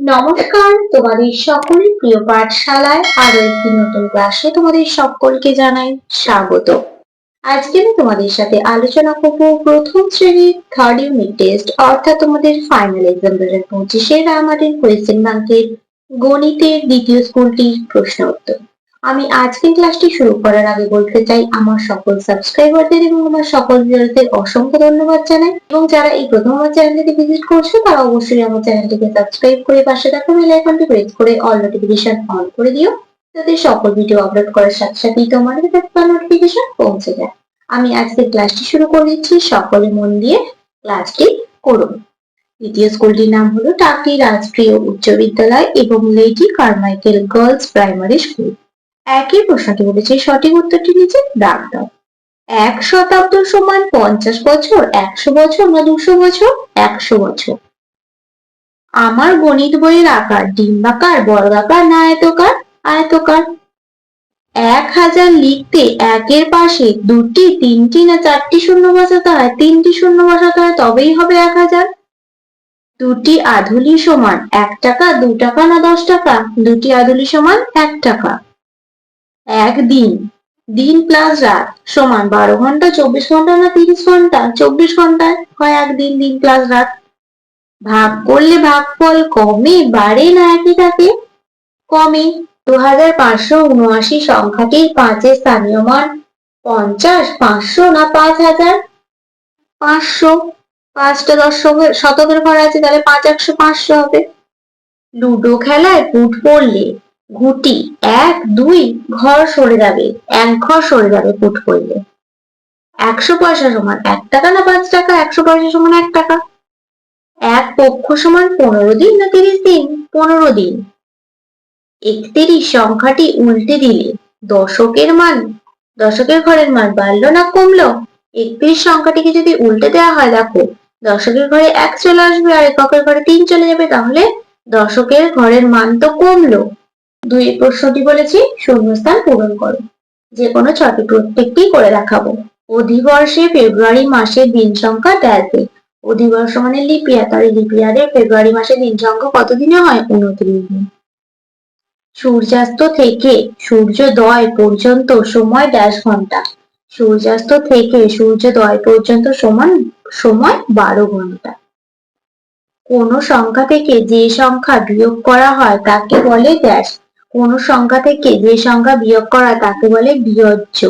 নমস্কার, তোমাদের সকলের প্রিয় পাঠশালায় আরও একটি নতুন ক্লাসে তোমাদের সকলকে জানাই স্বাগত। আজকে আমি তোমাদের সাথে আলোচনা করব প্রথম শ্রেণির থার্ড ইউনিট টেস্ট অর্থাৎ তোমাদের ফাইনাল এক্সাম দু হাজার পঁচিশের আমাদের কোয়েশ্চেন ব্যাংকের গণিতের দ্বিতীয় স্কুলটির প্রশ্ন উত্তর। আমি আজকের ক্লাসটি শুরু করার আগে বলতে চাই, আমার সকল সাবস্ক্রাইবারদের এবং আমার সকল ভিউয়ারদের অসংখ্য ধন্যবাদ জানাই। এবং যারা এই প্রথম আমার চ্যানেলটিকে ভিজিট করছে, তারা অবশ্যই আমার চ্যানেলটিকে সাবস্ক্রাইব করে পাশে থাকা বেল আইকনটি প্রেস করে অল নোটিফিকেশন অন করে দিও, যাতে সকল ভিডিও আপলোড করার সাথে সাথেই তোমার নোটিফিকেশন পৌঁছে যায়। আমি আজকের ক্লাসটি শুরু করে দিচ্ছি, সকলে মন দিয়ে ক্লাসটি করুন। দ্বিতীয় স্কুলটির নাম হলো টাকি রাষ্ট্রীয় উচ্চ বিদ্যালয় এবং lady Carmichael girls primary school একই প্রশ্নটি বলেছে, সঠিক উত্তরটি নিচে দাগ দাও। এক শতাব্দ সমান পঞ্চাশ বছর, একশো বছর না দুশো বছর? একশো বছর। আমার গণিত বইয়ের আকার ডিম্বাকার বর্গাকার না আয়তকার আয়তকার এক হাজার লিখতে একের পাশে দুটি, তিনটি না চারটি শূন্য বসাতে হয়? তিনটি শূন্য বসাতে হয়, তবেই হবে এক হাজার। দুটি আধুলি সমান এক টাকা, দু টাকা না দশ টাকা? দুটি আধুলি সমান এক টাকা। এক দিন। প্লাস রাত সমান বারো ঘণ্টা, চব্বিশ ঘণ্টা না তিরিশ ঘণ্টা? চব্বিশ ঘন্টায় হয় একদিন দিন প্লাস রাত। ভাগ করলে ভাগফল কমে, বাড়ে না একই থাকে কমে। দু হাজার পাঁচশো উনআশি সংখ্যাটির পাঁচের স্থানীয় মান পঞ্চাশ, পাঁচশো না পাঁচ হাজার? পাঁচশো। পাঁচটা দশকের শতকের ঘর আছে, তাহলে পাঁচ একশো পাঁচশো হবে। লুডো খেলায় ফুট পড়লে ঘুটি, এক, দুই, ঘর সরে যাবে, এক ঘর সরে যাবে ফুট করলে। একশো পয়সা সমান এক টাকা না পাঁচ টাকা? একশো পয়সা সমান এক টাকা। এক পক্ষ সমান পনেরো দিন না তিরিশ দিন? পনেরো দিন। একত্রিশ সংখ্যাটি উল্টে দিলে দশকের মান, দশকের ঘরের মান বাড়লো না কমলো? একত্রিশ সংখ্যাটিকে যদি উল্টে দেওয়া হয়, দেখো, দশকের ঘরে এক চলে আসবে আর এককের ঘরে তিন চলে যাবে, তাহলে দশকের ঘরের মান তো কমলো। দুই প্রশ্নটি বলেছি, শূন্যস্থান পূরণ করো। যে কোনো ছটি প্রত্যেকটি করে দেখাবো। অধিবর্ষে ফেব্রুয়ারি মাসের দিন সংখ্যা দেখবে অধিবর্ষ মানে লিপিয়ার তাহলে লিপিয়ারে ফেব্রুয়ারি মাসের দিন সংখ্যা কত দিনে হয়? উনত্রিশ দিন। সূর্যাস্ত থেকে সূর্যোদয় পর্যন্ত সময় ড্যাশ ঘণ্টা। সূর্যাস্ত থেকে সূর্যোদয় পর্যন্ত সমান সময় বারো ঘণ্টা। কোন সংখ্যা থেকে যে সংখ্যা বিয়োগ করা হয়, তাকে বলে ড্যাশ কোন সংখ্যা থেকে যে সংখ্যা বিয়োগ করা তাকে বলে বিয়োজ্য।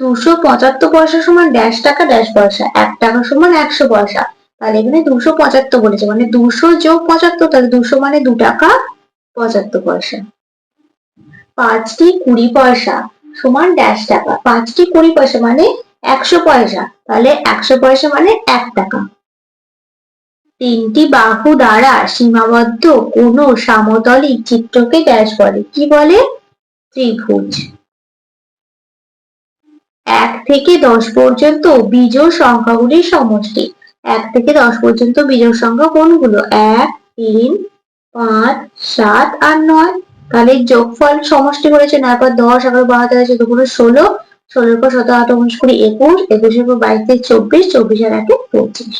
দুশো পঁচাত্তর পয়সা সমান ড্যাশ টাকা ড্যাশ পয়সা। এক টাকা সমান একশো পয়সা। তাহলে এখানে দুশো পঁচাত্তর বলেছে। মানে দুশো যোগ পঁচাত্তর, তাহলে দুশো মানে দু টাকা পঁচাত্তর পয়সা। পাঁচটি কুড়ি পয়সা সমান ড্যাশ টাকা। পাঁচটি কুড়ি পয়সা মানে একশো পয়সা। তাহলে একশো পয়সা মানে এক টাকা। তিনটি বাহু দ্বারা সীমাবদ্ধ কোনো সামতলিক চিত্রকে ড্যাশ বলে। কি বলে? ত্রিভুজ। এক থেকে দশ পর্যন্ত বিজোড় সংখ্যাগুলির সমষ্টি। এক থেকে দশ পর্যন্ত বিজোড় সংখ্যা কোনগুলো? এক, তিন, পাঁচ, সাত আর নয়। তাহলে যোগফল সমষ্টি করেছে নয় পর দশ এগারো বারো, তেরো, চোদ্দ, পনেরো, ষোলো। ষোলোর পর সতেরো, আঠারো, উনিশ, কুড়ি, একুশ, একুশের পর বাইশ থেকে চব্বিশ চব্বিশ আর একে পঁচিশ।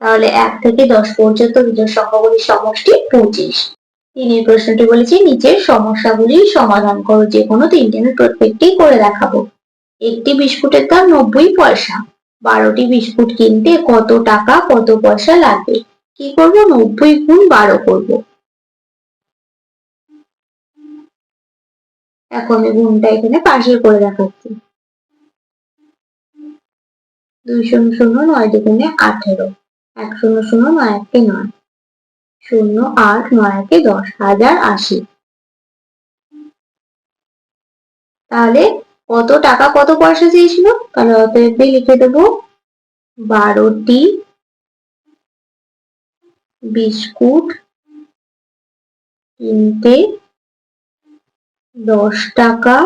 তাহলে এক থেকে দশ পর্যন্ত বিজোড় সংখ্যাগুলির সমষ্টি পঁচিশ। তিনের প্রশ্নটি বলেছি, নিচের সমস্যাগুলির সমাধান করো যে কোনো তিনটি আমি প্রত্যেকটি করে দেখাবো। একটি বিস্কুটের দাম নব্বই পয়সা, বারোটি বিস্কুট কিনতে কত টাকা, কত পয়সা লাগবে? কি করব? নব্বই গুণ বারো করব। এখন আমি গুণটা এখানে পাশের করে দেখাচ্ছি। দুই শূন্য শূন্য নয় দুগুণে আঠেরো। এক শূন্য শূন্য নয় একে নয়। শূন্য আট নয় একে দশ, হাজার আশি। তাহলে কত টাকা, কত পয়সা চেয়েছিল? তাহলে অতএব লিখে দেবো বারোটি বিস্কুট কিনতে দশ টাকা,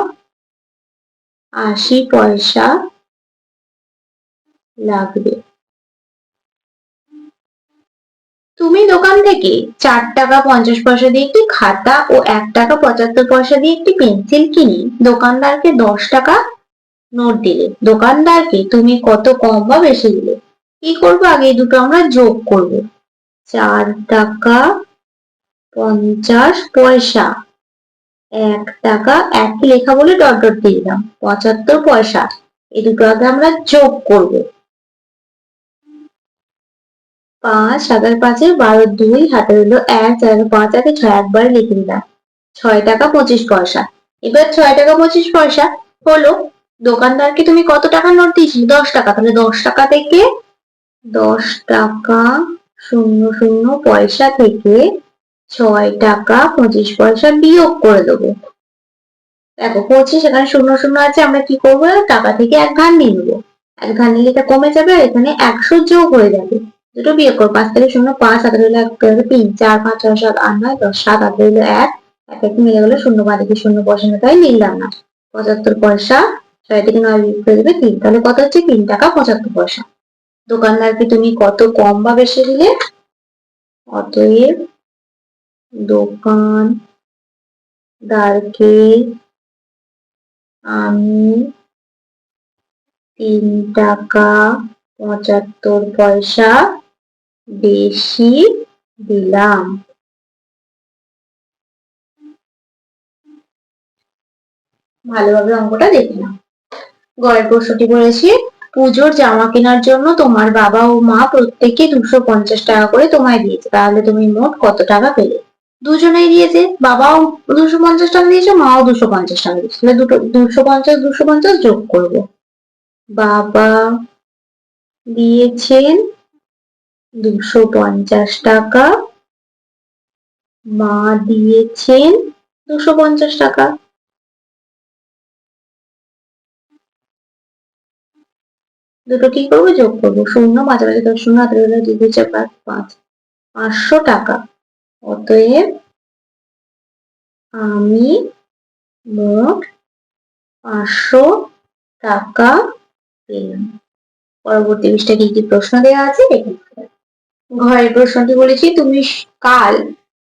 আশি পয়সা লাগবে। তুমি দোকান থেকে চার টাকা পঞ্চাশ পয়সা দিয়ে একটি খাতা ও এক টাকা পঁচাত্তর পয়সা দিয়ে একটি পেন্সিল কিনে দোকানদারকে দশ টাকা নোট দিলে। দোকানদারকে তুমি কত কম বা বেশি দিলে? কি করব? আগে দুটো আমরা যোগ করব। চার টাকা পঞ্চাশ পয়সা। এক টাকা এক লেখা বলে ডট ডট দিয়ে দিলাম। পঁচাত্তর পয়সা। এই দুটো আগে আমরা যোগ করব। পাঁচ সাতের পাঁচে বারো দুই হাতে হলো এক, চার পাঁচ আগে ছয় একবার লিখে দিলাম ছয় টাকা পঁচিশ পয়সা। এবার ছয় টাকা পঁচিশ পয়সা হলো, দোকানদারকে তুমি কত টাকা নোট দিয়েছিলে? দশ টাকা। তাহলে দশ টাকা থেকে দশ টাকা শূন্য শূন্য পয়সা থেকে ছয় টাকা পঁচিশ পয়সা বিয়োগ করে দেবো। দেখো, পঁচিশ এখানে শূন্য শূন্য আছে, আমরা কি করব? টাকা থেকে এক ঘাট নিয়ে নেব। এক ঘাট নিলে এটা কমে যাবে, আর এখানে একশো যোগ হয়ে যাবে। দুটো বিয়োগ করো পাঁচ থেকে শূন্য, পাঁচ হাতে হলো এক তিন, চার, পাঁচ, ছয়, সাত, আট, নয়, দশ, সাত হাতে হলো এক। এক এক, মিলে গেলো শূন্য বাদ দিয়ে শূন্য পয়সা তাই নিলাম না। পঁচাত্তর পয়সা, ছয় থেকে নয় বিয়োগ করে দেবে তিন। তাহলে কত হচ্ছে? তিন টাকা পঁচাত্তর পয়সা। দোকানদারকে তুমি কত কম বা বেশি দিলে? অতএব দোকান দারকে আমি তিন টাকা পঁচাত্তর পয়সা বেশি দিলাম। ভালোভাবে অঙ্কটা দেখে নাও। গয়ের প্রশ্নটি বলেছি পুজোর জামা কেনার জন্য তোমার বাবা ও মা প্রত্যেকে দুশো পঞ্চাশ টাকা করে তোমায় দিয়েছে। তাহলে তুমি মোট কত টাকা পেলে? দুজনেই দিয়েছে। বাবাও দুশো পঞ্চাশ টাকা দিয়েছে, মাও দুশো পঞ্চাশ টাকা দিয়েছে। তাহলে দুটো দুশো পঞ্চাশ দুশো পঞ্চাশ যোগ করব। বাবা দিয়েছেন দুশো পঞ্চাশ টাকা। মা দিয়েছেন দুশো পঞ্চাশ টাকা। দুটো কি করব? যোগ করব। শূন্য, মাঝামাঝি দশ, শূন্য বেলা দুই দুই, চার, পাঁচ পাঁচ, পাঁচশো টাকা। অতএব আমি মোট পাঁচশো টাকা পেলাম। পরবর্তী পৃষ্ঠায় কি কি প্রশ্ন দেওয়া আছে দেখে ঘরের প্রশ্নটি বলেছি, তুমি কাল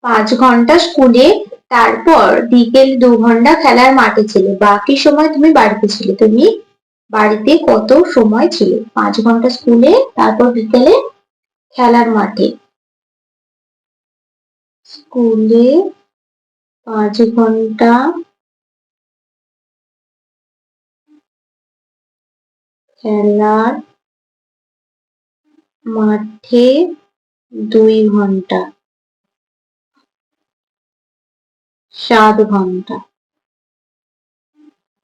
পাঁচ ঘণ্টা স্কুলে তারপর বিকেল দু ঘণ্টা খেলার মাঠে ছিলে। বাকি সময় তুমি বাড়িতে ছিলে। তুমি বাড়িতে কত সময় ছিল? পাঁচ ঘণ্টা স্কুলে তারপর বিকেলে খেলার মাঠে। স্কুলে পাঁচ ঘণ্টা খেলার মাঠে দুই ঘণ্টা। সাত ঘণ্টা।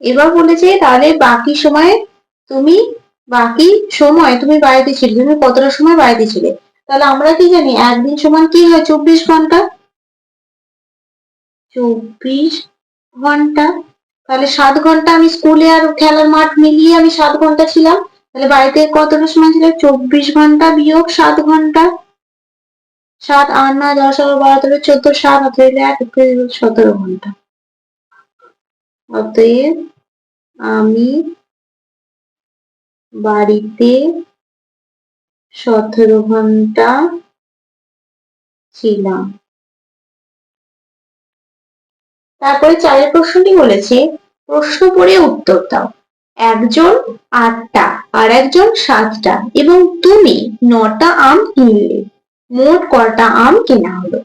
এবার বলেছে তাহলে বাকি সময় তুমি, বাকি সময় তুমি বাড়িতে ছিলে, তুমি কতটা সময় বাড়িতে ছিলে? তাহলে আমরা কি জানি, একদিন সমান কি হয়, চব্বিশ ঘণ্টা? চব্বিশ ঘণ্টা। তাহলে সাত ঘণ্টা আমি স্কুলে আর খেলার মাঠ মিলিয়ে আমি সাত ঘণ্টা ছিলাম। তাহলে বাড়িতে কতটা সময় ছিল? চব্বিশ ঘণ্টা বিয়োগ সাত ঘণ্টা। সাত, আট, নয়, দশ, এগারো, বারো, তেরো, চোদ্দ, সাত অতএব এক সতেরো ঘণ্টা অতএব আমি বাড়িতে সতেরো ঘণ্টা ছিলাম। তারপরে চারের প্রশ্নটি বলেছে, প্রশ্ন পড়ে উত্তর দাও। একজন আটটা আর একজন সাতটা এবং তুমি নটা আম কিনলে। মোট কটা আম কেনা হলো?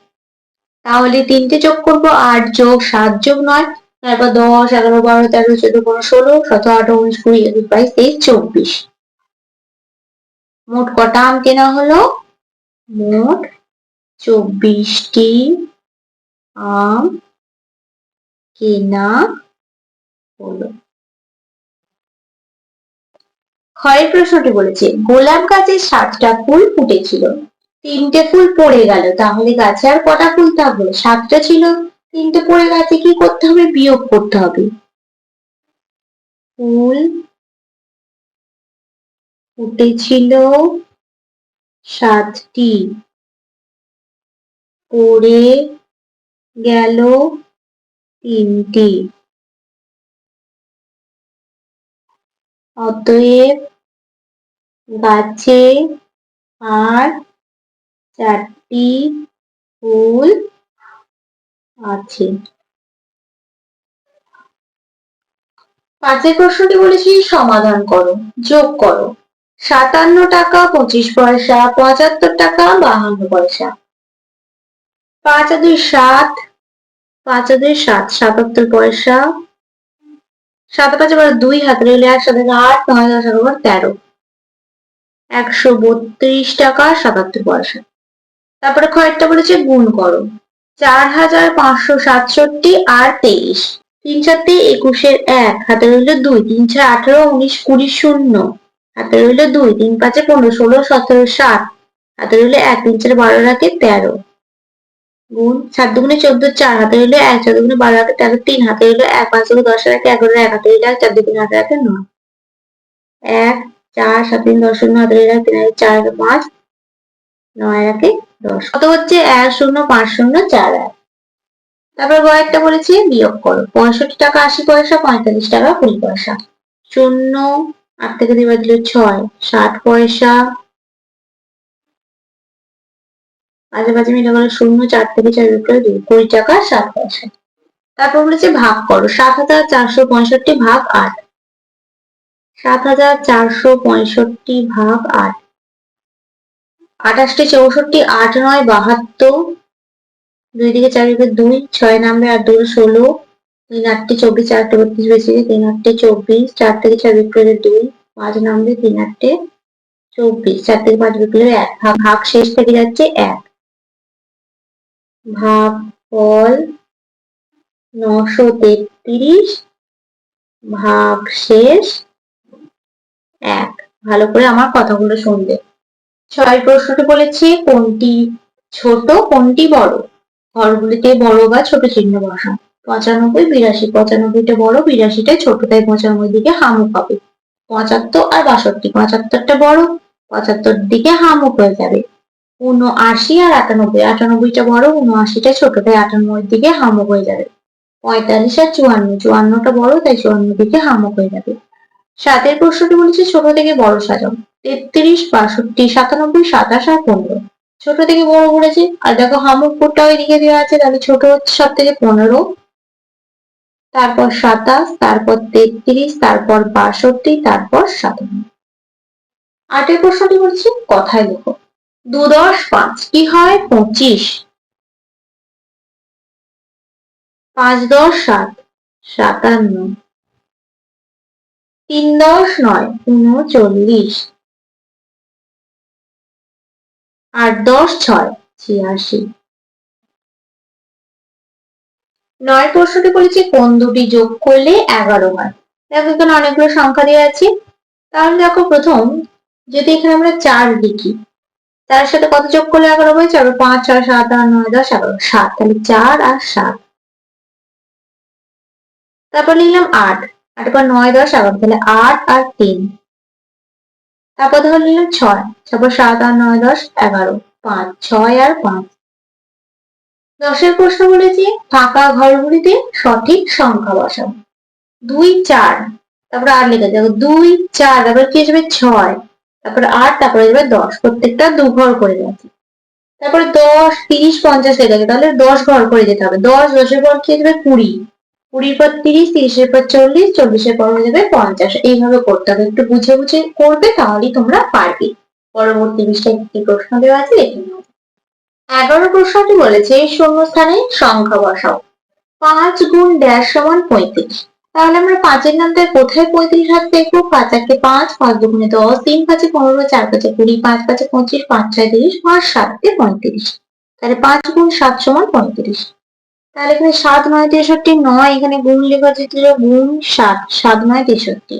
তাহলে তিনটে যোগ করব আট যোগ সাত যোগ নয়, তারপর দশ, এগারো, বারো, তেরো, চোদ্দ, পনেরো, ষোলো, সতেরো, আঠারো, উনিশ, কুড়ি, একুশ, বাইশ, তেইশ, চব্বিশ। মোট কটা আম কেনা হলো? মোট চব্বিশটি আম কেনা হলো। ক্ষয়ের প্রশ্নটি বলেছে, গোলাপ গাছে সাতটা ফুল ফুটেছিল। তিনটে ফুল পড়ে গেল, তাহলে গাছে আর কটা ফুল থাকবে? সাতটা ছিল, তিনটে পড়ে গেছে, কি করতে হবে? বিয়োগ করতে হবে। ফুল ফুটেছিল সাতটি। পড়ে গেল তিনটি। অতএব গাছে আর চারটি ফুল আছে। পাঁচের প্রশ্নটি বলেছি, সমাধান করো, যোগ করো। সাতান্ন টাকা, পঁচিশ পয়সা, পঁচাত্তর টাকা, বাহান্ন পয়সা। পাঁচ দুই সাত, পাঁচ দুই সাত, সাতাত্তর পয়সা। সাত পাঁচ আবার দুই হাতে রইলে এক সাথে আট, নয় দশ তেরো। একশো বত্রিশ টাকা, সাতাত্তর পয়সা। তারপরে কয়েকটা বলেছে গুণ করো। চার হাজার পাঁচশো সাতষট্টি আর তেইশ। তিন চারটে একুশের এক, হাতে রইল দুই। তিন চার আঠারো, উনিশ কুড়ি শূন্য। হাতে রইল দুই। তিন পাঁচে পনেরো, ষোলো, সতেরো, সাত। হাতে রইল এক, তিন চার বারো রাখে তেরো। গুণ সাত দুগুণে চোদ্দ, চার। হাতে রইল এক, চার দুগুণে বারো রাখে তেরো, তিন। হাতে রইল এক, পাঁচ দুগুণে দশ রাখে এগারো, এক। হাতে রইল এক, চার দুগুণে হাতে রাখে নয়। এক, চার, সাত তিন, দশ শূন্য। হাতে রইল তিন হাজার চার, পাঁচ। নয় রাখে দশ। কত হচ্ছে? এক শূন্য, পাঁচ শূন্য, চার এক। তারপর কয়েকটা বলেছি, বিয়োগ করো। পঁয়ষট্টি টাকা আশি পয়সা, পঁয়তাল্লিশ টাকা কুড়ি পয়সা। শূন্য, আট থেকে দিবা দিল ছয়। ষাট পয়সা। মাঝে মিলে গেল শূন্য, চার থেকে চার বিক্রয় দুই। কুড়ি টাকা সাত পয়সা। তারপর বলেছে ভাগ করো। সাত হাজার চারশো পঁয়ষট্টি ভাগ আট। সাত হাজার চারশো পঁয়ষট্টি ভাগ আট। আঠাশটি চৌষট্টি, আট নয়, বাহাত্তর, দুই দিকে চার দিকে দুই, ছয় নামবে আর দুই ষোলো, তিন আটটি, চব্বিশ চারটে বত্রিশ বেশি তিন আটটি, চব্বিশ, চার থেকে চার বিক্রয়ের দুই, পাঁচ নামবে তিন আটটে, চব্বিশ, চার থেকে পাঁচ বিক্রয়ের এক, ভাগ ভাগ শেষ থেকে যাচ্ছে এক। ভাগ, ফল, নশো তেত্রিশ, ভাগ শেষ এক। ভালো করে আমার কথাগুলো শুনবে। ছয় প্রশ্নটি বলেছি, কোনটি ছোট, কোনটি বড়? ঘরগুলিতে বড় বা ছোট চিহ্ন বসান পঁচানব্বই, বিরাশি। পঁচানব্বইটা বড় বিরাশিটা ছোট, তাই পঁচানব্বই দিকে হামুক হবে। পঁচাত্তর আর বাষট্টি, পঁচাত্তরটা বড়, পঁচাত্তর দিকে হামুক হয়ে যাবে। উনআশি আর আটানব্বই, আটানব্বইটা বড় উনআশিটা ছোট, তাই আটানব্বই দিকে হামুক হয়ে যাবে। পঁয়তাল্লিশ আর চুয়ান্ন, চুয়ান্নটা বড়, তাই চুয়ান্ন দিকে হামুক হয়ে যাবে। সাতের প্রশ্নটি বলেছে, ছোট থেকে বড় সাজাও। তেত্রিশ, বাষট্টি, সাতানব্বই, সাতাশ আর পনেরো। ছোট থেকে বড় করেছে। আর দেখো হামুকপুরটা ওইদিকে দেওয়া আছে। তাহলে ছোট হচ্ছে সব থেকে পনেরো। তারপর সাতাশ, তারপর তেত্রিশ, তারপর বাষট্টি, তারপর সাতান্ন আটের প্রশ্নটি বলছি, কথায় লেখো। দু দশ পাঁচ, কি হয়? পঁচিশ। পাঁচ দশ সাত, সাতান্ন। তিন দশ নয়, উনচল্লিশ। আট দশ ছয়, ছিয়াশি। নয় প্রশ্নটি বলেছি, কোন দুটি যোগ করলে এগারো হয়? দেখো এখানে অনেকগুলো সংখ্যা দেওয়া আছে। তাহলে দেখো প্রথম, যদি এখানে আমরা চার লিখি, তার সাথে কত যোগ করলে এগারো হয় চার পাঁচ, ছয়, সাত, আট, নয়, দশ, এগারো, সাত। তাহলে চার আর সাত। তারপর লিখলাম আট। আট পর নয়, দশ, এগারো। তাহলে আট আর তিন। তারপর ধরে নিলাম ছয়। তারপর সাত আর নয়, দশ, এগারো, পাঁচ, ছয় আর পাঁচ। দশের প্রশ্ন বলেছি, ফাঁকা ঘরগুলিতে সঠিক সংখ্যা বসাও। দুই, চার। তারপরে আর লেখা যাবে দুই, চার, তারপর কি যাবে? ছয়। তারপরে আট, তারপরে যাবে দশ। প্রত্যেকটা দু ঘর করে যাচ্ছে তারপরে দশ, তিরিশ, পঞ্চাশ যাবে তাহলে দশ ঘর করে যেতে হবে। দশ, দশের পর কি যাবে? কুড়ি। কুড়ির পর তিরিশ, তিরিশের পর চল্লিশ চল্লিশের পর হয়ে যাবে পঞ্চাশ। এইভাবে করতে হবে। একটু বুঝে বুঝে করবে, তাহলেই তোমরা পারবে। পরবর্তী বিষয়ে কি প্রশ্ন দেওয়া আছে লিখে নাও। এগারো প্রশ্নটি বলেছে শূন্যস্থানে সংখ্যা বসাও। পাঁচ গুণ ড্যাশ সমান পঁয়ত্রিশ। তাহলে আমরা পাঁচের নামটা কোথায় পঁয়ত্রিশ হাত দেখব? পাঁচ একে পাঁচ পাঁচ দুগুণে দশ, তিন পাঁচে পনেরো, চার পাঁচে কুড়ি, পাঁচ পাঁচে পঁচিশ, পাঁচ ছয় তিরিশ, পাঁচ সাতে পঁয়ত্রিশ। তাহলে পাঁচ গুণ সাত সমান পঁয়ত্রিশ। তাহলে এখানে সাত নয় তেষট্টি নয়, এখানে গুণ লেখা যেতে গুণ সাত সাত নয় তেষট্টি।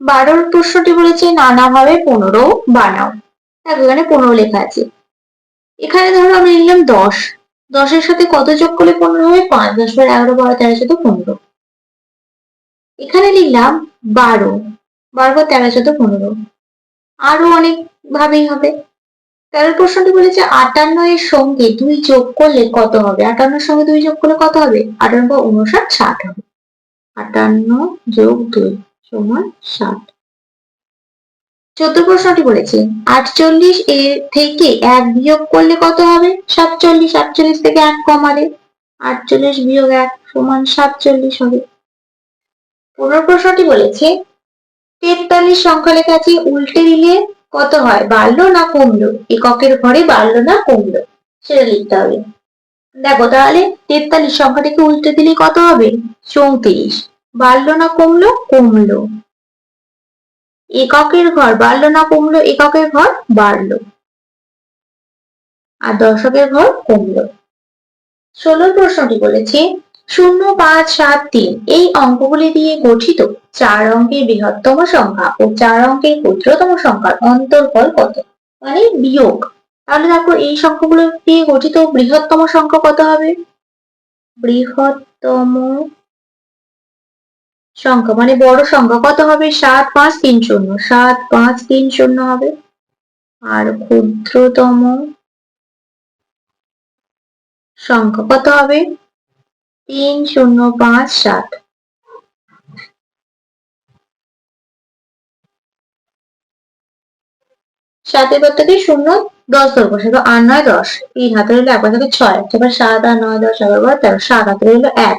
বারোর প্রশ্নটি বলেছে নানাভাবে পনেরো বানাও। দেখো এখানে পনেরো লেখা আছে। এখানে ধরো আমরা নিলাম দশ। দশের সাথে কত যোগ করলে পনেরো হবে? পাঁচ। দশ পর এগারো বারো তেরো চোদ্দ পনেরো। এখানে লিখলাম বারো। বারো তেরো চোদ্দ পনেরো। আরও অনেক ভাবেই হবে। তেরো প্রশ্নটি বলেছে আটান্ন এর সঙ্গে দুই যোগ করলে কত হবে? আটান্নর সঙ্গে দুই যোগ করলে কত হবে? আটান্ন উনষাট, ষাট হবে। আটান্ন যোগ দুই সমান ষাট। চোদ্দ প্রশ্নটি বলেছে, আটচল্লিশ এর থেকে এক বিয়োগ করলে কত হবে? সাতচল্লিশ, আটচল্লিশ থেকে এক কমালে আটচল্লিশ বিয়োগ এক সমান সাতচল্লিশ হবে। পনেরো প্রশ্নটি বলেছে, তেতাল্লিশ সংখ্যা লেখা আছে, উল্টে দিলে কত হয়? বাড়লো না কমলো? এককের ঘরে বাড়লো না কমলো? সেটা লিখতে হবে। দেখো তাহলে তেতাল্লিশ সংখ্যাটিকে উল্টে দিলে কত হবে? চৌত্রিশ। বাড়লো না কমলো? কমলো। এককের ঘর বাড়লো না কমলো? এককের ঘর বাড়লো। আর দশকের ঘর কমলো। ষোলো প্রশ্নটি বলেছে শূন্য পাঁচ সাত তিন। এই অঙ্কগুলি দিয়ে গঠিত চার অঙ্কের বৃহত্তম সংখ্যা ও চার অঙ্কের ক্ষুদ্রতম সংখ্যার অন্তর্ফল কত? মানে বিয়োগ। তাহলে দেখো, এই সংখ্যাগুলো দিয়ে গঠিত বৃহত্তম সংখ্যা কত হবে? বৃহত্তম সংখ্যা মানে বড় সংখ্যা কত হবে? সাত পাঁচ তিন শূন্য। সাত পাঁচ তিন শূন্য হবে। আর ক্ষুদ্রতম সংখ্যা কত হবে? তিন শূন্য পাঁচ সাত। সাতের পর থেকে শূন্য, দশ ধরবো, সেটা আট নয়, দশ। তিন হাতে রইল একবার থেকে ছয়। এবার সাত আর নয়, দশ, এগারো, বার, তেরো, সাত হাতে রইল এক।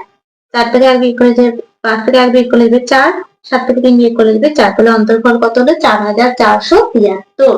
চার থেকে এক বিয়োগ করে দেবে পাঁচ থেকে এক বিয়োগ করে দেবে চার। সাত থেকে তিন বিয়োগ করে দেবে চার। তাহলে অন্তর্ফল কত হলো চার হাজার চারশো তিয়াত্তর।